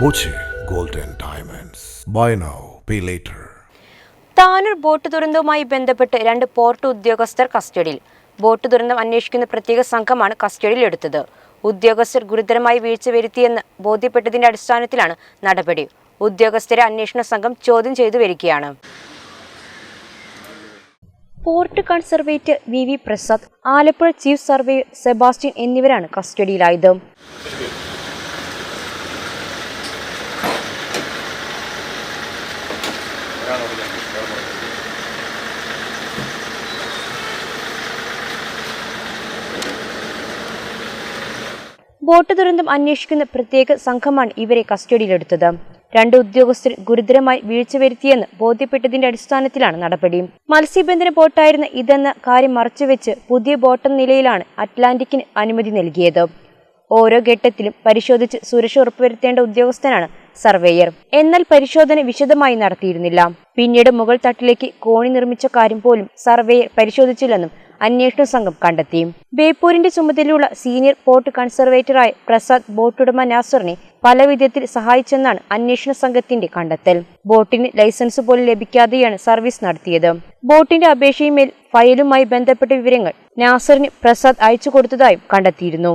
Boche golden diamonds buy now pay later Tanur boat ദുരന്തവുമായി ബന്ധപ്പെട്ട് രണ്ട് port ഉദ്യോഗസ്ഥർ കസ്റ്റഡിയിൽ. ബോട്ട് ദുരന്തം അന്വേഷിക്കുന്ന പ്രത്യേക സംഘമാണ് കസ്റ്റഡിയിൽ എടുത്തത്. ഉദ്യോഗസ്ഥർ ഗുരുതരമായി വീഴ്ച വരുത്തിയെന്ന് ബോധ്യപ്പെട്ടതിന്റെ അടിസ്ഥാനത്തിലാണ് നടപടി. ഉദ്യോഗസ്ഥരെ അന്വേഷണ സംഘം ചോദ്യം ചെയ്തു വരികയാണ്. Port conservator V V Prasad Alappuzha chief survey Sebastian എന്നിവരാണ് കസ്റ്റഡിയിലായത്. ബോട്ട് ദുരന്തം അന്വേഷിക്കുന്ന പ്രത്യേക സംഘമാണ് ഇവരെ കസ്റ്റഡിയിലെടുത്തത്. രണ്ട് ഉദ്യോഗസ്ഥർ ഗുരുതരമായി വീഴ്ച വരുത്തിയെന്ന് ബോധ്യപ്പെട്ടതിന്റെ അടിസ്ഥാനത്തിലാണ് നടപടി. മത്സ്യബന്ധന ബോട്ടായിരുന്ന ഇതെന്ന കാര്യം മറച്ചുവെച്ച് പുതിയ ബോട്ടെന്ന നിലയിലാണ് അറ്റ്ലാന്റിക്കിന് അനുമതി നൽകിയത്. ഓരോ ഘട്ടത്തിലും പരിശോധിച്ച് സുരക്ഷ ഉറപ്പുവരുത്തേണ്ട ഉദ്യോഗസ്ഥനാണ് സർവേയർ. എന്നാൽ പരിശോധന വിശദമായി നടത്തിയിരുന്നില്ല. പിന്നീട് മുകൾ തട്ടിലേക്ക് കോണി നിർമ്മിച്ച കാര്യം പോലും സർവേയർ പരിശോധിച്ചില്ലെന്നും അന്വേഷണ സംഘം കണ്ടെത്തി. ബേപ്പൂരിന്റെ ചുമതലയുള്ള സീനിയർ പോർട്ട് കൺസർവേറ്ററായ പ്രസാദ് ബോട്ടുടമ നാസറിനെ പല വിധത്തിൽ സഹായിച്ചെന്നാണ് അന്വേഷണ സംഘത്തിന്റെ കണ്ടെത്തൽ. ബോട്ടിന് ലൈസൻസ് പോലും ലഭിക്കാതെയാണ് സർവീസ് നടത്തിയത്. ബോട്ടിന്റെ അപേക്ഷയുമേൽ ഫയലുമായി ബന്ധപ്പെട്ട വിവരങ്ങൾ നാസറിന് പ്രസാദ് അയച്ചു കൊടുത്തതായും കണ്ടെത്തിയിരുന്നു.